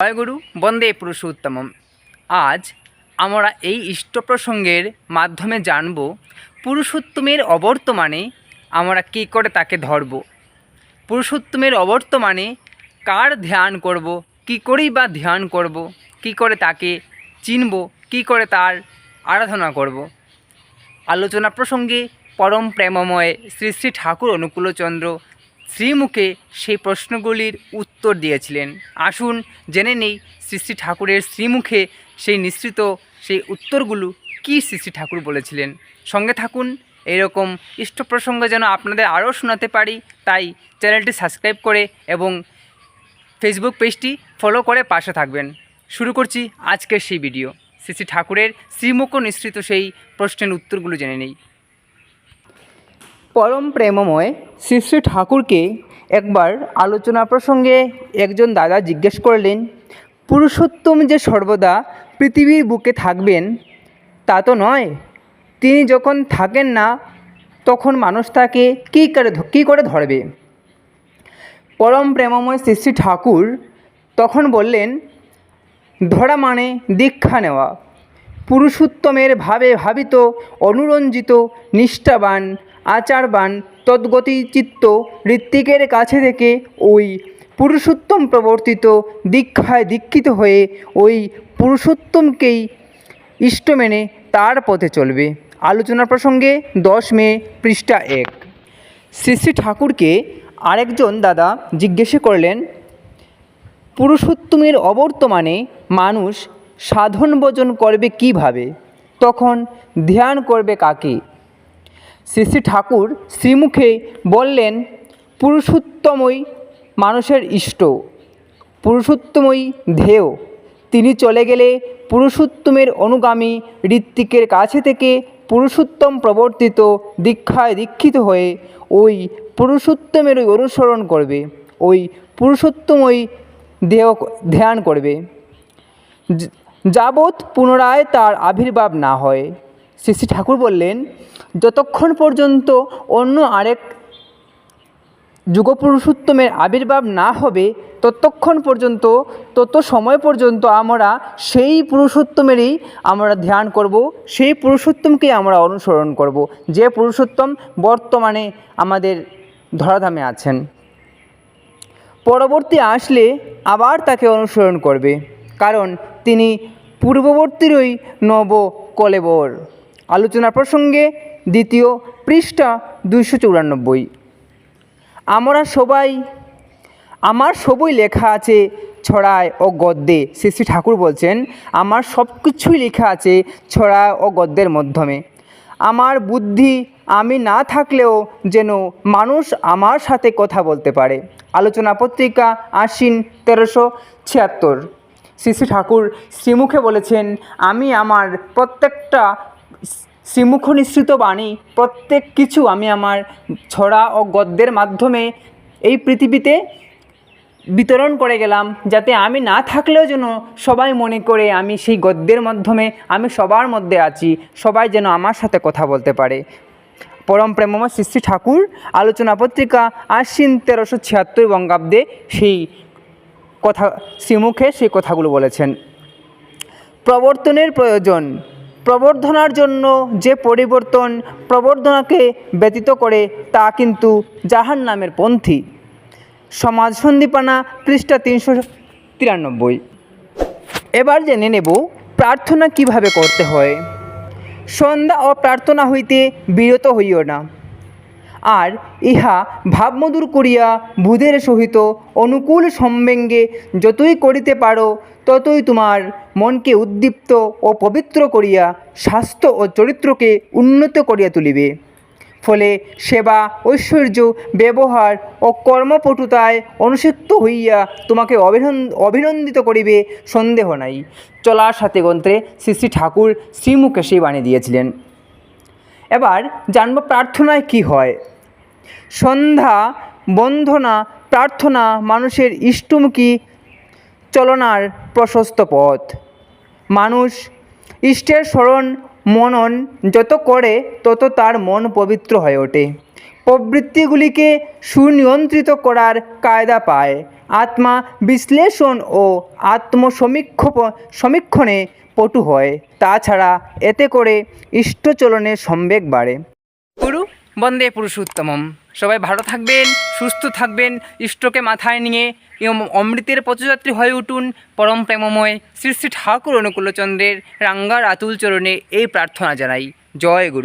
জয়গুরু বন্দে পুরুষোত্তমম। আজ আমরা এই ইষ্ট প্রসঙ্গের মাধ্যমে জানব পুরুষোত্তমের অবর্তমানে আমরা কী করে তাকে ধরব। পুরুষোত্তমের অবর্তমানে কার ধ্যান করব, কী করেই বা ধ্যান করব, কী করে তাকে চিনব, কী করে তার আরাধনা করব। আলোচনা প্রসঙ্গে পরম প্রেমময় শ্রী শ্রী ঠাকুর অনুকূলচন্দ্র শ্রীমুখে সেই প্রশ্নগুলির উত্তর দিয়েছিলেন। আসুন জেনে নেই শ্রী শ্রী ঠাকুরের শ্রীমুখে সেই নিঃসৃত সেই উত্তরগুলো কী শ্রী শ্রী ঠাকুর বলেছিলেন। সঙ্গে থাকুন, এরকম ইষ্ট প্রসঙ্গ যেন আপনাদের আরও শোনাতে পারি, তাই চ্যানেলটি সাবস্ক্রাইব করে এবং ফেসবুক পেজটি ফলো করে পাশে থাকবেন। শুরু করছি আজকের সেই ভিডিও। শ্রী শ্রী ঠাকুরের শ্রীমুখ নিঃসৃত সেই প্রশ্নের উত্তরগুলো জেনে নেই। পরম প্রেমময় শ্রী শ্রী ঠাকুরকে একবার আলোচনা প্রসঙ্গে একজন দাদা জিজ্ঞেস করলেন, পুরুষোত্তম যে সর্বদা পৃথিবীর বুকে থাকবেন, তা তো নয়। তিনি যখন থাকেন না, তখন মানুষ তাকে কী করে কী করে ধরবে? পরম প্রেমময় শ্রী শ্রী ঠাকুর তখন বললেন, ধরা মানে দীক্ষা নেওয়া। পুরুষোত্তমের ভাবে ভাবিত, অনুরঞ্জিত, নিষ্ঠাবান আচারবান তদ্গতি চিত্ত ঋত্বিকের কাছে থেকে ওই পুরুষোত্তম প্রবর্তিত দীক্ষায় দীক্ষিত হয়ে ওই পুরুষোত্তমকেই ইষ্ট মেনে তার পথে চলবে। আলোচনা প্রসঙ্গে দশ মে পৃষ্ঠা এক। শ্রী শ্রী ঠাকুরকে আরেকজন দাদা জিজ্ঞেস করলেন, পুরুষোত্তমের অবর্তমানে মানুষ সাধন ভোজন করবে কীভাবে? তখন ধ্যান করবে কাকে? শ্রী শ্রী ঠাকুর শ্রীমুখে বললেন, পুরুষোত্তমই মানুষের ইষ্ট, পুরুষোত্তমই ধেয় তিনি চলে গেলে পুরুষোত্তমের অনুগামী ঋত্বিকের কাছে থেকে পুরুষোত্তম প্রবর্তিত দীক্ষায় দীক্ষিত হয়ে ওই পুরুষোত্তমেরই অনুসরণ করবে, ওই পুরুষোত্তমই দেহ ধ্যান করবে। যাবৎ পুনরায় তার আবির্ভাব না হয়। শ্রী শ্রী ঠাকুর বললেন, যতক্ষণ পর্যন্ত অন্য আরেক যুগপুরুষোত্তমের আবির্ভাব না হবে, ততক্ষণ পর্যন্ত, তত সময় পর্যন্ত আমরা সেই পুরুষোত্তমেরই আমরা ধ্যান করব, সেই পুরুষোত্তমকেই আমরা অনুসরণ করব, যে পুরুষোত্তম বর্তমানে আমাদের ধরাধামে আছেন। পরবর্তী আসলে আবার তাকে অনুসরণ করবে, কারণ তিনি পূর্ববর্তীরই নব কলেবর আলোচনা প্রসঙ্গে দ্বিতীয় পৃষ্ঠা দুইশো চুরানব্বই। আমরা সবাই, আমার সবই লেখা আছে ছড়ায় ও গদ্যে। শ্রী শ্রী ঠাকুর বলছেন, আমার সব কিছুই লেখা আছে ছড়ায় ও গদ্যের মাধ্যমে। আমার বুদ্ধি আমি না থাকলেও যেন মানুষ আমার সাথে কথা বলতে পারে। আলোচনা পত্রিকা আশ্বিন তেরোশো ছিয়াত্তর। শ্রী শ্রী ঠাকুর শ্রীমুখে বলেছেন, আমি আমার প্রত্যেকটা শ্রীমুখ নিঃসৃত বাণী, প্রত্যেক কিছু আমি আমার ছড়া ও গদ্যের মাধ্যমে এই পৃথিবীতে বিতরণ করে গেলাম, যাতে আমি না থাকলেও যেন সবাই মনে করে আমি সেই গদ্যের মাধ্যমে আমি সবার মধ্যে আছি, সবাই যেন আমার সাথে কথা বলতে পারে। পরম প্রেমময় শ্রী ঠাকুর, আলোচনা পত্রিকা, আশ্বিন তেরোশো ছিয়াত্তর বঙ্গাব্দে সেই কথা, শ্রীমুখে সেই কথাগুলো বলেছেন। প্রবর্তনের প্রয়োজন প্রবর্ধনার জন্য যে পরিবর্তন প্রবর্ধনাকে ব্যতীত করে, তা কিন্তু জাহান নামের পন্থী। সমাজ সন্দীপানা পৃষ্ঠা তিনশো তিরানব্বই। এবার জেনে নেব প্রার্থনা কীভাবে করতে হয়। সন্ধ্যা ও প্রার্থনা হইতে বিরত হইও না। আর ইহা ভাবমধুর করিয়া বুধের সহিত অনুকূল সম্বেঙ্গে যতই করিতে পারো, ততই তোমার মনকে উদ্দীপ্ত ও পবিত্র করিয়া স্বাস্থ্য ও চরিত্রকে উন্নত করিয়া তুলিবে। ফলে সেবা, ঐশ্বর্য, ব্যবহার ও কর্মপটুতায় অনুসিক্ত হইয়া তোমাকে অভিনন্দ অভিনন্দিত করিবে সন্দেহ নাই। চলার সাথে গ্রন্থে শ্রী শ্রী ঠাকুর শ্রীমুখে সেই বাণী দিয়েছিলেন। এবার জানব প্রার্থনায় কি হয়। সন্ধ্যা বন্ধনা প্রার্থনা, মানুষের ইষ্টমুখী চলনার প্রশস্ত পথ। মানুষ ইষ্টের স্মরণ, মনন যত করে, তত তার মন পবিত্র হয়ে ওঠে। প্রবৃত্তিগুলিকে সুনিয়ন্ত্রিত করার কায়দা পায়। আত্মা বিশ্লেষণ ও আত্মসমীক্ষ সমীক্ষণে পটু হয়। তাছাড়া এতে করে ইষ্টচলনের সম্বেগ বাড়ে। বন্দে পুরুষোত্তমম। সবাই ভালো থাকবেন, সুস্থ থাকবেন, ইষ্টকে মাথায় নিয়ে এবং অমৃতের পথযাত্রী হয়ে উঠুন পরম প্রেমময় শ্রী শ্রী ঠাকুর অনুকূলচন্দ্রের রাঙ্গার আতুল চরণে এই প্রার্থনা জানাই। জয় গুরু।